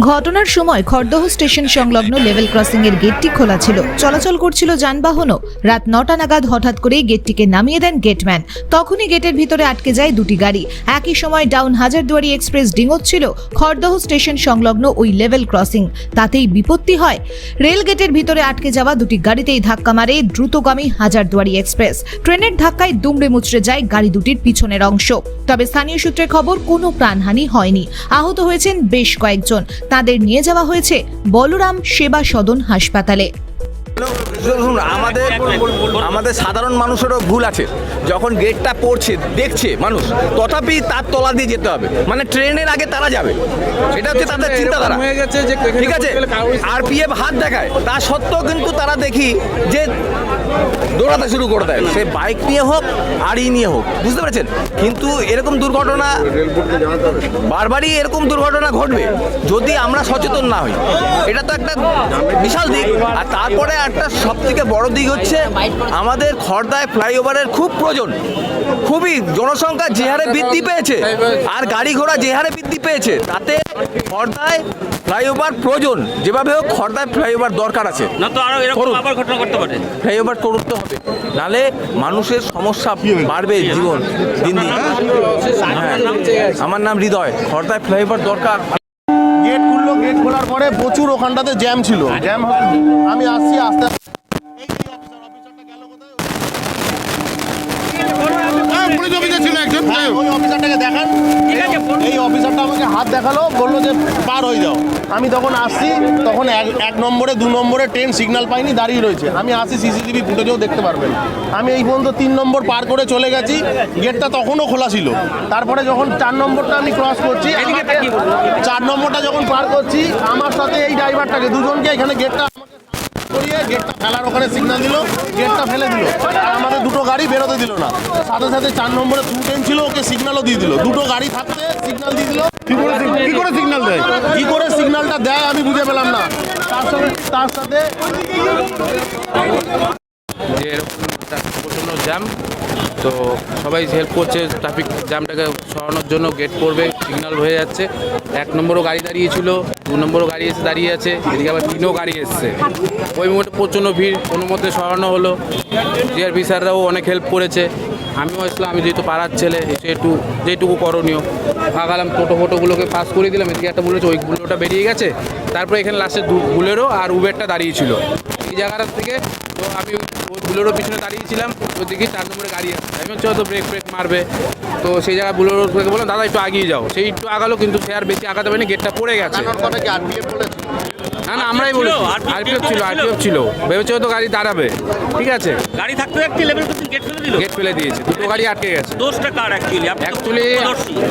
ঘটনার সময় খড়দহ স্টেশন সংলগ্ন লেভেল ক্রসিং এর গেটটি খোলা ছিল। চলাচল করছিল যানবাহনও। রাত নটা নাগাদ হঠাৎ করে গেটটিকে নামিয়ে দেন গেটম্যান। তখনই গেটের ভিতরে আটকে যায় দুটি গাড়ি। একই সময় ডাউন হাজারদুয়ারি এক্সপ্রেস ডিঙোচ্ছিল খড়দহ স্টেশন সংলগ্ন ওই লেভেল ক্রসিং। তাতেই বিপত্তি হয়। রেল গেটের ভিতরে আটকে যাওয়া দুটি গাড়িতেই ধাক্কা মারে দ্রুতগামী হাজারদুয়ারি এক্সপ্রেস। ট্রেনের ধাক্কায় দুমড়ে মুচড়ে যায় গাড়ি দুটির পিছনের অংশ। তবে স্থানীয় সূত্রে খবর, কোনো প্রাণহানি হয়নি। আহত হয়েছেন বেশ কয়েকজন। তাদের নিয়ে যাওয়া হয়েছে বলরাম সেবা সদন হাসপাতালে। শুনুন আমাদের আমাদের সাধারণ মানুষেরও ভুল আছে। যখন গেটটা পড়ছে দেখছে মানুষ তথাপি তার তলা দিয়ে যেতে হবে। মানে ট্রেনের আগে তারা যাবে। সেটা হচ্ছে তাদের চিন্তাধারা। হয়ে গেছে যে ঠিক আছে? আরপিএফ হাত দেখায়। তা সত্ত্বেও কিন্তু তারা দেখি যে দৌড়াতে শুরু করে দেয়। সে বাইক নিয়ে হোক আড়ি নিয়ে হোক বুঝতে পেরেছেন? কিন্তু এরকম দুর্ঘটনা বারবারই এরকম দুর্ঘটনা ঘটবে যদি আমরা সচেতন না হই। এটা তো একটা বিশাল দিক। আর তারপরে একটা সব থেকে বড় দিক হচ্ছে আমাদের খর্দায় ফ্লাইওভারের খুব প্রয়োজন। খুবই জনসংখ্যা যে হারে বৃদ্ধি পেয়েছে আর গাড়ি ঘোড়া যে হারে বৃদ্ধি পেয়েছে তাতে খর্দায় ফ্লাইওভার প্রয়োজন। যেভাবে হোক খর্দায় ফ্লাইওভার দরকার আছে। না তো আরও এরকম করুন। আবার ঘটনা করতে পারে। ফ্লাইওভার করতে হবে। নালে মানুষের সমস্যা বাড়বে জীবন দিন দিন। হ্যাঁ। আমার নাম হৃদয়। খর্দায় ফ্লাইওভার দরকার। গেট খুললো গেট খোলার পরে প্রচুর ওখানটাতে জ্যাম ছিল। জ্যাম আমি আসছি আস্তে আস্তে হ্যাঁ, পুলিশ অফিসার ছিল একজন হ্যাঁ, ওই অফিসারটাকে দেখান। এই অফিসারটা আমাকে হাত দেখাল বলল যে পার হয়ে যাও। আমি তখন আসছি তখন এক এক নম্বরে দু নম্বরে ট্রেন সিগনাল পাইনি দাঁড়িয়ে রয়েছে। আমি আসি সিসিটিভি ফুটেজেও দেখতে পারবেন। আমি এই পর্যন্ত তিন নম্বর পার করে চলে গেছি গেটটা তখনও খোলা ছিল। তারপরে যখন চার নম্বরটা আমি ক্রস করছি চার নম্বরটা যখন পার করছি আমার সাথে এই ড্রাইভারটাকে দুজনকে এখানে গেটটা করিয়ে গেটটা ফেলার ওখানে সিগন্যাল দিল গেটটা ফেলে দিল। আর আমাদের দুটো গাড়ি বেরোতে দিল না। সাথে সাথে চার নম্বরে টু টেন ছিল ওকে সিগন্যালও দিয়ে দিল। দুটো গাড়ি থাকতে সিগন্যাল দিয়ে দিল। কি করে সিগন্যাল দেয়? কি করে সিগন্যালটা দেয় আমি বুঝে পেলাম না। তার সাথে তার সাথে যে এরকম প্রচণ্ড জ্যাম তো সবাই হেল্প করছে ট্রাফিক জ্যামটাকে সরানোর জন্য গেট করবে সিগন্যাল হয়ে যাচ্ছে। এক নম্বরও গাড়ি দাঁড়িয়েছিল, দু নম্বরও গাড়ি এসে দাঁড়িয়ে আছে, এদিকে আবার তিনও গাড়ি এসছে। ওই মুহূর্তে প্রচণ্ড ভিড়, কোনো মধ্যে সরানো হলো। জিআরপি স্যাররাও অনেক হেল্প করেছে। আমিও এসলাম আমি যেহেতু পাড়ার ছেলে এসে একটু যেটুকু করণীয়। ভাগালাম টোটো ফোটোগুলোকে পাস করে দিলাম, এদিকে একটা বুলেট ওই বুলেটটা বেরিয়ে গেছে? তারপরে এখানে লাস্টে বুলেরও আর উবেরটা দাঁড়িয়েছিল। এই জায়গাটার থেকে তো আমি ওই বুলেরোর পিছনে দাঁড়িয়েছিলাম ওইদিকে চার নম্বরে গাড়ি আসছে আমি হচ্ছে হয়তো ব্রেক ব্রেক মারবে। তো সেই জায়গায় বুলেরো থেকে বললাম, দাদা, একটু আগিয়ে যাও। সেই একটু আগালো, কিন্তু সে আর বেশি আগাতে পারেনি, গেটটা পড়ে গেছে কথা কি আরপিএফ বলেছে না না আমরাই বলি RPF আরপিএফ ছিল আরপিএফ ছিল। হয়তো গাড়ি দাঁড়াবে। ঠিক আছে? গাড়ি থাকতে লেভেল ক্রসিং গেট ফেলে দিল। গেট ফেলে দিয়েছে। দুটো গাড়ি আটকে গেছে। দোষটা কার অ্যাকচুয়ালি অ্যাকচুয়ালি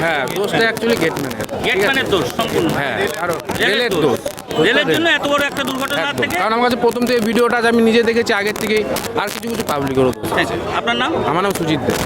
হ্যাঁ দোষটা অ্যাকচুয়ালি গেটম্যানের গেটম্যানের দোষ সম্পূর্ণ। হ্যাঁ কারণ রেলের দোষ। রেলের জন্য এত বড় একটা দুর্ঘটনা। থেকে কারণ আমার কাছে প্রথম থেকে ভিডিওটা আমি নিজে দেখেছি আগের থেকেই আর কিছু কিছু পাবলিকেরও দোষ আপনার নাম? আমার নাম সুজিত দেব